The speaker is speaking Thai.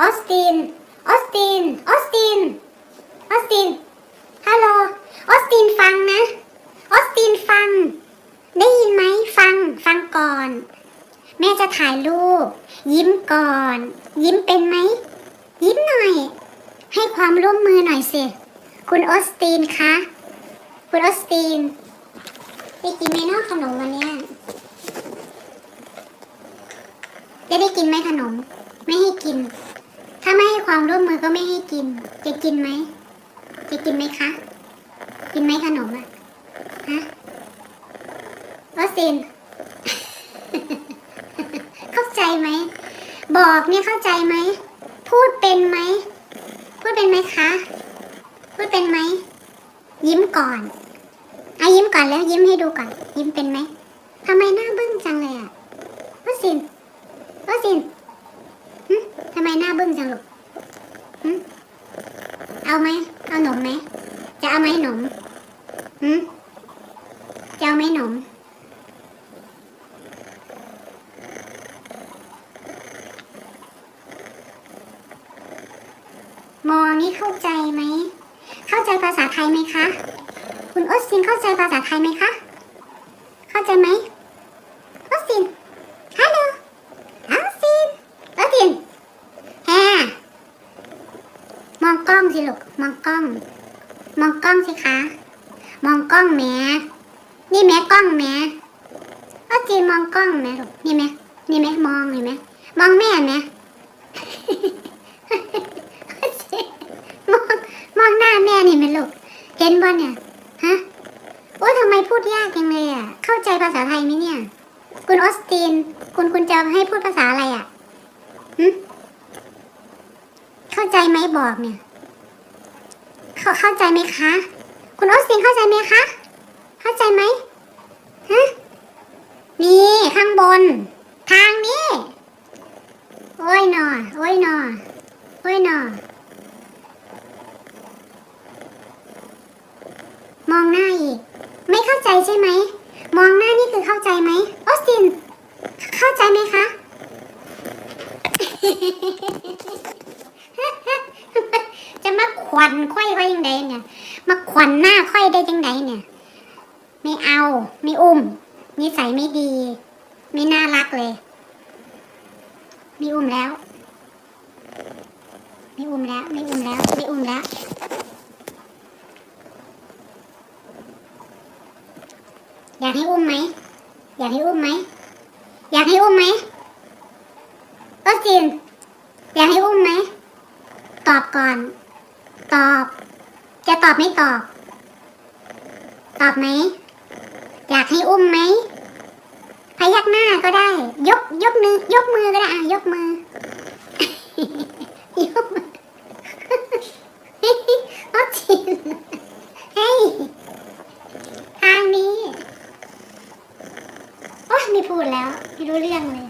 ออสติน ออสติน ออสติน ออสติน ฮัลโหล ออสตินฟังนะ ออสตินฟัง ได้ยินไหมฟัง ฟังก่อน แม่จะถ่ายรูป ยิ้มก่อน ยิ้มเป็นไหม ยิ้มหน่อย ให้ความร่วมมือหน่อยสิ คุณออสตินคะ คุณออสตินได้กินไหมเนอกขนมวันนี้จะได้กินไหมขนม ไม่ให้กิน ความร่วมมือก็ไม่ให้กิน จะกินไหม จะกินไหมคะ กินไหมขนมอะฮะออสตินเข้าใจไหม บอกเนี่ยเข้าใจไหม พูดเป็นไหม พูดเป็นไหมคะ พูดเป็นไหม ยิ้มก่อนอะยิ้มก่อนแล้วยิ้มให้ดูก่อน ยิ้มเป็นไหมทำไมหน้าบึ้งจังเลยอะวัสินวัสินหึทำไมหน้าบึ้งจังลูกหึเอาไหม เอาห นมไหม จะเอาไหมหนมหึจะเอาไหมหนม มองนี่เข้าใจไหม เข้าใจภาษาไทยไหมคะ คุณออสตินเข้าใจภาษาไทยไหมคะ เข้าใจไหมออสติน ฮัลโหล ออสติน ออสตินแฮม องกล้องสิลูกมองกล้อง มองกล้องสิคะ มองกล้องแม่นี่แม่กล้องแม่ออสตินมองกล้องแม่ลูกนี่แม่นี่แม่มองเห็นไหมมองแม่แหม่มองมองหน้าแม่นี่ไหมลูกเห็นบ่เนี่ยฮะโอ้ทำไมพูดยากจังเลยอะเข้าใจภาษาไทยไหมเนี่ย คุณออสตินคุณคุณจะให้พูดภาษาอะไรอะหึ เข้าใจไหมบอกเนี่ยเข้าเข้าใจไหมคะ คุณออสตินเข้าใจไหมคะ เข้าใจไหมฮะนี่ข้างบน ทางนี้ โอ้ยหนอโอ้ยหนอโอ้ยหนอมองหน้าอีก ไม่เข้าใจใช่ไหม มองหน้านี่คือเข้าใจไหมออสติน เข้าใจไหมคะ จะมาข วัญค่อยไว้ยังไงเนี่ย มาขวัญหน้าค่อยได้ยังไงเนี่ย ไม่เอาไม่อุ้ม นิสัยไม่ดี ไม่น่ารักเลย ไม่อุ้มแล้ว ไม่อุ้มแล้ว ไม่อุ้มแล้ว ไม่อุ้มแล้วอยากให้อุ้มไหม อยากให้อุ้มไหม อยากให้อุ้มไหมออสตินอยากให้อุ้มไหม ตอบก่อน ตอบ จะตอบไม่ตอบ ตอบไหม อยากให้อุ้มไหมพยักหน้าก็ได้ ยกยกมือยกมือก็ได้อะยกมือ ยกมือออสตินเฮ้ยทางนี้ โอ๊ยไม่พูดแล้ว ไม่รู้เรื่องเลย